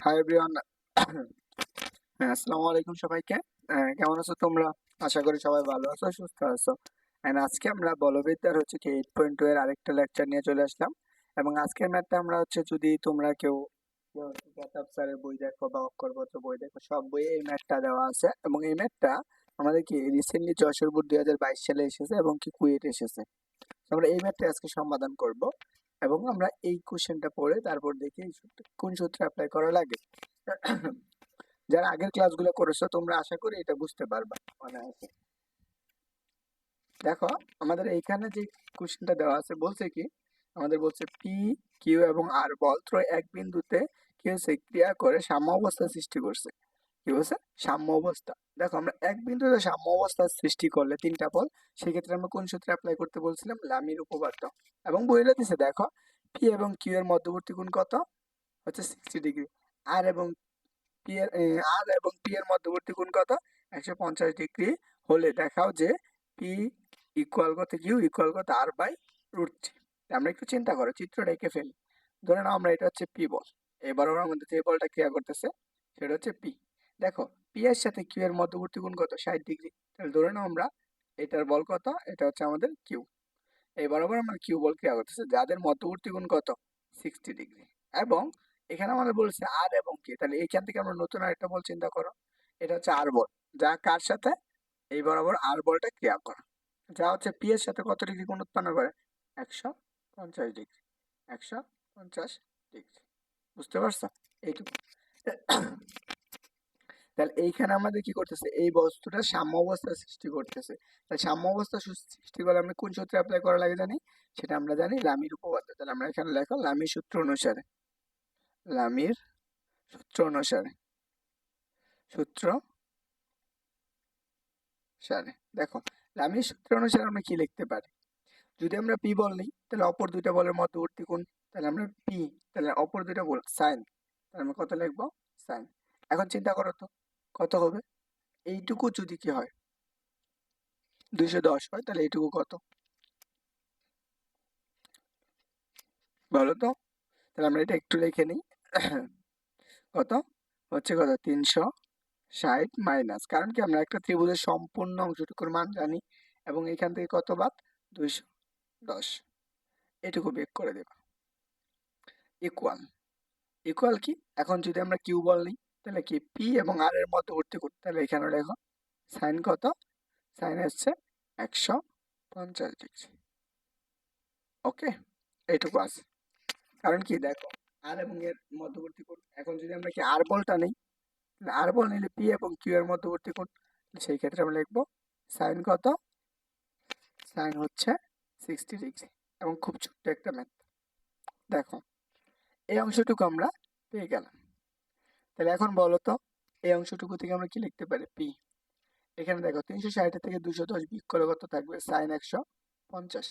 Hi everyone আসসালামু আলাইকুম সবাইকে। কেমন আছো তোমরা? আশা করি সবাই ভালো আছো, সুস্থ আছো। এন্ড আজকে আমরা বলবিদ্যার হচ্ছে কি এইট পয়েন্ট টু এর আরেকটা লেকচার নিয়ে চলে আসলাম। এবং আজকের ম্যাথটা আমরা হচ্ছে যদি তোমরা কেউ কেউ স্যারের বই দেখো বা অক্ষরপত্র বই দেখো, সব বইয়ে এই ম্যাথটা দেওয়া আছে। এবং এই ম্যাথটা আমাদের কি রিসেন্টলি যশোর দুই হাজার বাইশ সালে এসেছে এবং কি কুয়েট এসেছে। আমরা এই ম্যাথটা আজকে সমাধান করব। এবং আমরা এই কোশ্চেনটা পড়ে তারপর দেখি কোন সূত্রে অ্যাপ্লাই করা লাগে। যারা আগের ক্লাসগুলো করেছ, তোমরা আশা করি এটা বুঝতে পারবা। দেখো, আমাদের এইখানে যে কোশ্চেনটা দেওয়া আছে, বলছে কি? আমাদের বলছে পি কিউ এবং আর বল ত্রয় এক বিন্দুতে কি হচ্ছে ক্রিয়া করে সাম্য অবস্থা সৃষ্টি করছে। কি বলছে? সাম্য অবস্থা। দেখো আমরা এক বিন্দুতে সাম্য অবস্থা সৃষ্টি করলে তিনটা বল, সেক্ষেত্রে আমরা কোন সূত্রে অ্যাপ্লাই করতে বলছিলাম? লামির উপপাদ্য। এবং বইলে দিছে, দেখো পি এবং কিউ এর মধ্যবর্তী কোণ কত? হচ্ছে সিক্সটি ডিগ্রি আর এবং পি এর আর এবং পি এর মধ্যবর্তী কোণ কত? একশো পঞ্চাশ ডিগ্রি হলে দেখাও যে পি ইকুয়াল কত কিউ ইকুয়াল কত আর বাই রুট আমরা একটু চিন্তা করো চিত্রটা এঁকে ফেলি। ধরে নাও আমরা এটা হচ্ছে পি বল। এবারও আমাদের যে বলটা ক্রিয়া করতেছে, সেটা হচ্ছে পি দেখো পি এর সাথে কিউ এর মধ্যবর্তী গুণ কত? ষাট ডিগ্রি। তাহলে ধরে নাও আমরা, এটার বল কত? এটা হচ্ছে আমাদের কিউ এই বরাবর আমরা কিউ বল ক্রিয়া করতেছে যাদের মধ্যবর্তী গুণ কত? Sixty degree. এবং এখানে আমাদের বলছে আর এবং কি তাহলে এইখান থেকে আমরা নতুন আরেকটা বল চিন্তা করো। এটা হচ্ছে আর বল। যা কার সাথে? এই বরাবর আর বলটা ক্রিয়া করা। যা হচ্ছে পি এর সাথে কত ডিগ্রি গুণ উৎপন্ন করে? একশো পঞ্চাশ ডিগ্রি। একশো পঞ্চাশ ডিগ্রি। বুঝতে পারছ? এইটুকু। তাহলে এইখানে আমাদের কি করতেছে? এই বস্তুটা সাম্য অবস্থা সৃষ্টি করতেছে। তাহলে সাম্য অবস্থা সৃষ্টি করলে আমরা কোন সূত্রে অ্যাপ্লাই করা লাগে জানি? সেটা আমরা জানি লামির উপপাদ্য। তাহলে আমরা এখানে লেখো লামির সূত্র অনুসারে। লামির সূত্র অনুসারে। সূত্র সারে। দেখো, লামির সূত্র অনুসারে আমরা কি লিখতে পারি? যদি আমরা পি বল নিই, তাহলে অপর দুইটা বলের মধ্যবর্তী কোণ তাহলে আমরা পি, তাহলে অপর দুইটা বল সাইন। তাহলে আমরা কত লিখব? সাইন। এখন চিন্তা করো তো। কত হবে? এইটুকু যদি কি হয়? দুইশো দশ হয়, তাহলে এইটুকু কত? বলো তো তাহলে আমরা এটা একটু লিখে নিই। কত? হচ্ছে কত? তিনশো ষাট মাইনাস। কারণ কি? আমরা একটা ত্রিভুজের সম্পূর্ণ অংশটুকুর মান জানি এবং এখান থেকে কত বাদ? দুইশো দশ। এটুকু বেক করে দেব। ইকুয়াল। ইকুয়াল কি? এখন যদি আমরা কিউ বল নিই তাহলে কি? পি এবং আর এর মধ্যবর্তী কোণ তাহলে এখানে লেখো সাইন কত? সাইন হচ্ছে একশো পঞ্চাশ ডিগ্রি ওকে এইটুকু আছে। কারণ কি? দেখো আর এবং এর মধ্যবর্তী কোণ এখন যদি আমরা কি আর বলটা নেই আর বল নিলে পি এবং কিউ এর মধ্যবর্তী কোণ সেই ক্ষেত্রে আমরা লিখব সাইন কত? সাইন হচ্ছে সিক্সটি ডিগ্রি এবং খুব ছোট্ট একটা ম্যাথ দেখো, এই অংশটুকু আমরা পেয়ে গেলাম। তাহলে এখন বলো তো এই অংশটুকু থেকে আমরা কি লিখতে পারি? পি এখানে দেখো, তিনশো ষাট থেকে দুশো দশ করে কত থাকবে। সাইন একশো পঞ্চাশ।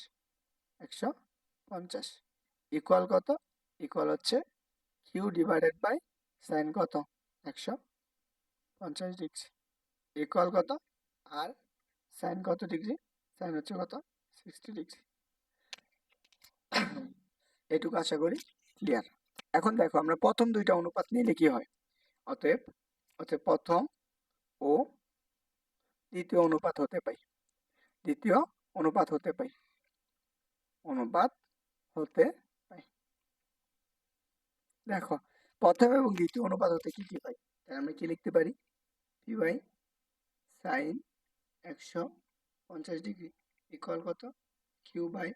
একশো পঞ্চাশ। ইকুয়াল কত? ইকুয়াল হচ্ছে কিউ ডিভাইডেড বাই সাইন কত? একশো পঞ্চাশ ডিগ্রি ইকুয়াল কত? আর সাইন কত ডিগ্রি সাইন হচ্ছে কত? সিক্সটি ডিগ্রি এটুকু আশা করি ক্লিয়ার এখন দেখো, আমরা প্রথম দুইটা অনুপাত নিলে কি হয়? অতএব অতএব প্রথম ও দ্বিতীয় অনুপাত হতে পাই। দ্বিতীয় অনুপাত হতে পাই। অনুপাত হতে পাই। দেখো, প্রথম এবং দ্বিতীয় অনুপাত হতে কি কি পাই? তাহলে আমরা কি লিখতে পারি? পি বাই সাইন একশো পঞ্চাশ ডিগ্রি ইকুয়াল কত? কিউ বাই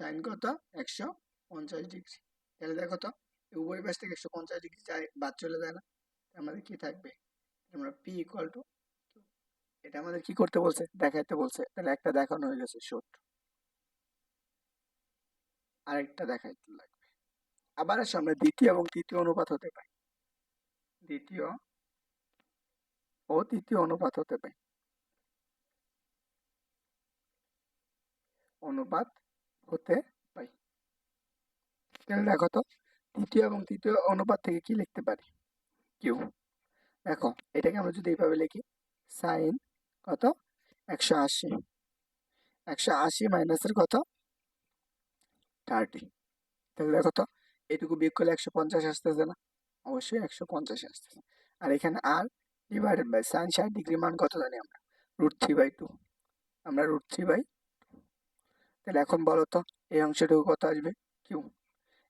সাইন কত? একশো পঞ্চাশ ডিগ্রি। তাহলে দেখো তো, উভয় পাশ থেকে একশো পঞ্চাশ ডিগ্রি যায়, বাদ চলে যায় না। আমাদের কি থাকবে? আমরা পি ইকুয়াল টু এটা আমাদের কি করতে বলছে? দেখাইতে বলছে। তাহলে একটা দেখানো হয়ে গেছে শুট আরেকটা দেখাইতে লাগবে। আবার আসো, আমরা দ্বিতীয় এবং তৃতীয় অনুপাত হতে পাই দ্বিতীয় ও তৃতীয় অনুপাত হতে পাই অনুপাত হতে পাই তাহলে দেখো তো, তৃতীয় এবং তৃতীয় অনুপাত থেকে কি লিখতে পারি? কিউ দেখো, এটাকে আমরা যদি এইভাবে লিখি সাইন কত? একশো আশি। একশো আশি মাইনাসের কত? থার্টি তাহলে দেখো তো, এটুকু বিয়োগ করলে একশো পঞ্চাশ আসতেছে না। অবশ্যই একশো পঞ্চাশ আসতেছে। আর এখানে আর ডিভাইডেড বাই সাইন ষাট ডিগ্রি মান কত জানি আমরা? রুট থ্রি বাই টু আমরা রুট থ্রি বাই তাহলে এখন বলো তো, এই অংশটুকু কত আসবে? কিউ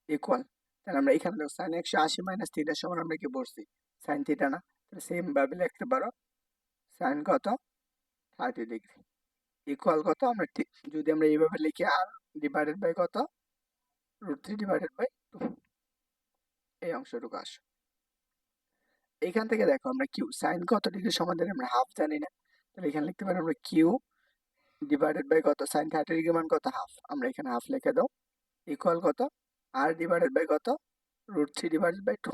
ইকুয়াল তাহলে আমরা এখানে দেখো সাইন একশো আশি মাইনাস থিটার সমান আমরা কি বলছি? সাইন থিটা না? তাহলে সেম ভাবে লিখতে পারো। সাইন কত? থার্টি ডিগ্রি ইকুয়াল কত? আমরা যদি আমরা এইভাবে লিখি আর ডিভাইডেড বাই কত? Root three divided by two এই অংশটুকু আসো। এখান থেকে দেখো, আমরা কিউ সাইন কত ডিগ্রি সমাধানে আমরা হাফ জানি না। তাহলে এখানে লিখতে পারি আমরা কিউ ডিভাইডেড বাই কত? সাইন থার্টি ডিগ্রি মান কত? হাফ আমরা এখানে হাফ লিখে দাও। ইকুয়াল কত? আর ডিভাইডেড বাই কত? Root three divided by two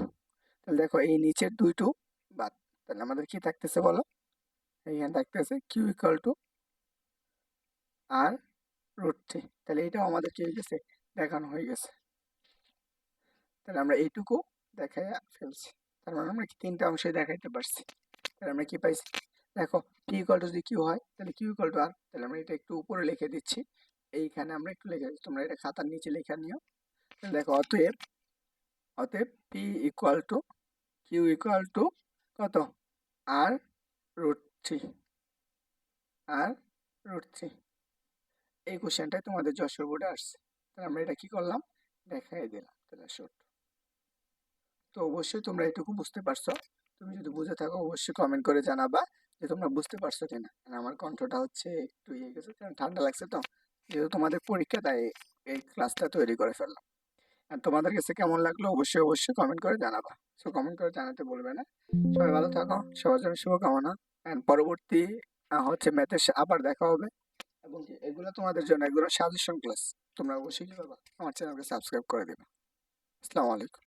তাহলে দেখো এই নিচের দুই টু বাদ। তাহলে আমাদের কি থাকতেছে বলো? এইখানে থাকতেছে কিউ ইকুয়াল টু আর রুট থ্রি তাহলে এটাও আমাদের কি হয়ে গেছে? দেখানো হয়ে গেছে। তাহলে আমরা এইটুকু দেখাই ফেলছি। তার মানে আমরা তিনটা অংশে দেখাইতে পারছি। তাহলে আমরা কি পাইছি? দেখো পি ইকুয়াল টু যদি কিউ হয়, তাহলে কিউ ইকুয়াল টু আর তাহলে আমরা এটা একটু উপরে লিখে দিচ্ছি। এইখানে আমরা একটু লিখে দিচ্ছি। তোমরা এটা খাতার নিচে লেখা নিও। দেখো অতএব অতএব P equal to Q equal to কত? আর রুট থ্রি আর রুট থ্রি এই কোশ্চেনটাই তোমাদের যশোর বোর্ডে আসছে। তাহলে আমরা এটা কি করলাম? দেখাই দিলাম। তাহলে শর্ট তো অবশ্যই তোমরা এটুকু বুঝতে পারছ। তুমি যদি বুঝে থাকো, অবশ্যই কমেন্ট করে জানাবা যে তোমরা বুঝতে পারছ কিনা। আমার কণ্ঠটা হচ্ছে একটু ইয়ে গেছে, কারণ ঠান্ডা লাগছে তো। যেহেতু তোমাদের পরীক্ষা, তাই এই ক্লাসটা তৈরি করে ফেললাম। আর তোমাদের কাছে কেমন লাগল অবশ্যই অবশ্যই কমেন্ট করে জানাবা। সো কমেন্ট করে জানাতে বলবে না। সবাই ভালো থাকো, সবার জন্য শুভকামনা। অ্যান্ড পরবর্তী হচ্ছে ম্যাথের আবার দেখা হবে। এবং এগুলো তোমাদের জন্য, এগুলো সাজেশন ক্লাস তোমরা অবশ্যই কি করবা? আমার চ্যানেলকে সাবস্ক্রাইব করে দেবে। আসসালামু আলাইকুম।